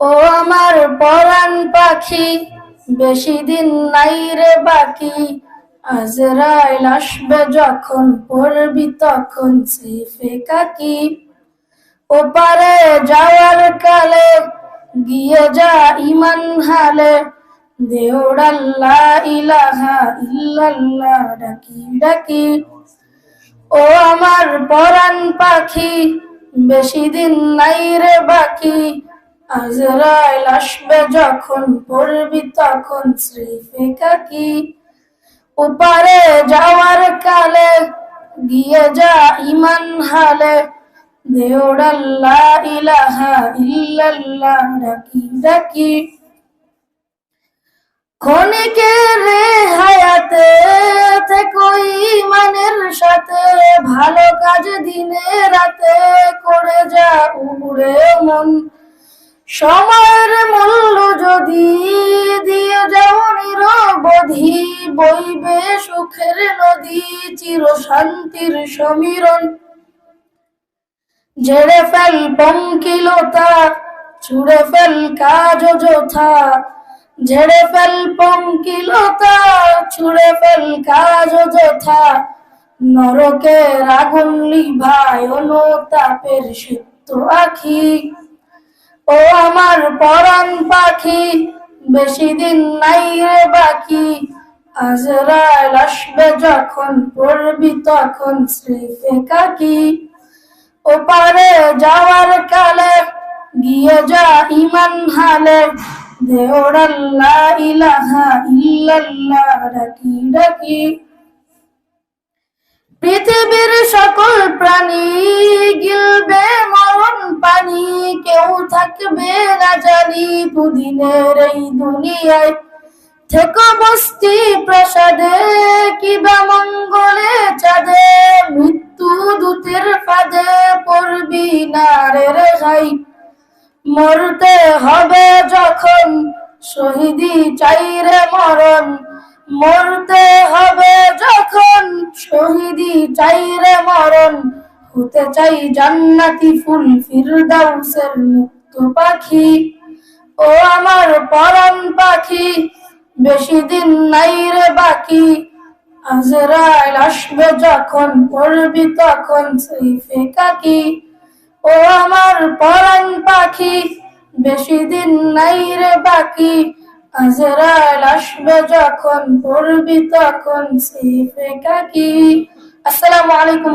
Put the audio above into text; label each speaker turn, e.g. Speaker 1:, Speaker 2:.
Speaker 1: ও আমার পরাণ পাখি, বেশি দিন নাই রে বাকি। আজরাইল আসবে যখন, পড়বি তখন সেফে কাকি। ওপারে যাওয়ার কালে, গিয়ে যা ইমান হালে। দেওড়াল্লা ইলাহা ইল্লাল্লাহ, ডাকি ডাকি। ও আমার পরাণ পাখি, বেশি দিন নাই রে বাকি। আজরাইল আসবে যখন পড়বি তখন শ্রীফে কাকি ওপারে যাওয়ার কালে গিয়ে যা ইমান হালে। ইলাহা ইল্লাল্লাহ, ডাকি ডাকি। হায়াতে থেকো ইমানের সাথে, ভালো কাজ দিনে রাতে করে যা উড়ে মন। সময়ের মূল্য যদি দিয়ে যাও নিরবধি, বইবে সুখের নদী চির শান্তির সমীরণ। ঝেড়ে ফেল পঙ্কিলতা, ছুড়ে ফেল কাজ যথা। ঝেড়ে ফেল পঙ্কিলতা, ছুড়ে ফেল কাজ যথা। নরকের আগুন লিভায় অনুতাপের সিদ্ধ আখি। ও আমার পরাণ পাখি, বেশি দিন নাই রে বাকি। আজরাইল আসবে যখন পড়বি তখন স্রেফে কাকি। ওপারে যাওয়ার কালে গিয়ে যা ইমান হালে দেওড়াল্লা ইলাহা ইল্লাল্লাহ, ডাকি ডাকি। পৃথিবীর সকল প্রাণী গিলবে মরণ থাকবে না জানি দুদিনের এই দুনিয়ায়। থেকে বস্তি প্রসাদে, কিবা মঙ্গলে চাঁদে, মৃত্যু দূতের ফাঁদে পড়বি না রে রেহাই মরতে হবে যখন শহীদি চাই রে মরণ। মরতে হবে যখন শহীদি চাই রে মরণ। হতে চাই জান্নাতি ফুল ফিরদাউসের মুক্ত পাখি। ও আমার পরাণ পাখি, বেশি দিন নাই রে বাকি। আজরাইল আসবে যখন পড়বি তখন সেইফে কাকি। ও আমার পরাণ পাখি, বেশি দিন নাই রে বাকি। আজরাইল আসবে যখন পড়বি তখন সেইফে কাকি। আসসালামু আলাইকুম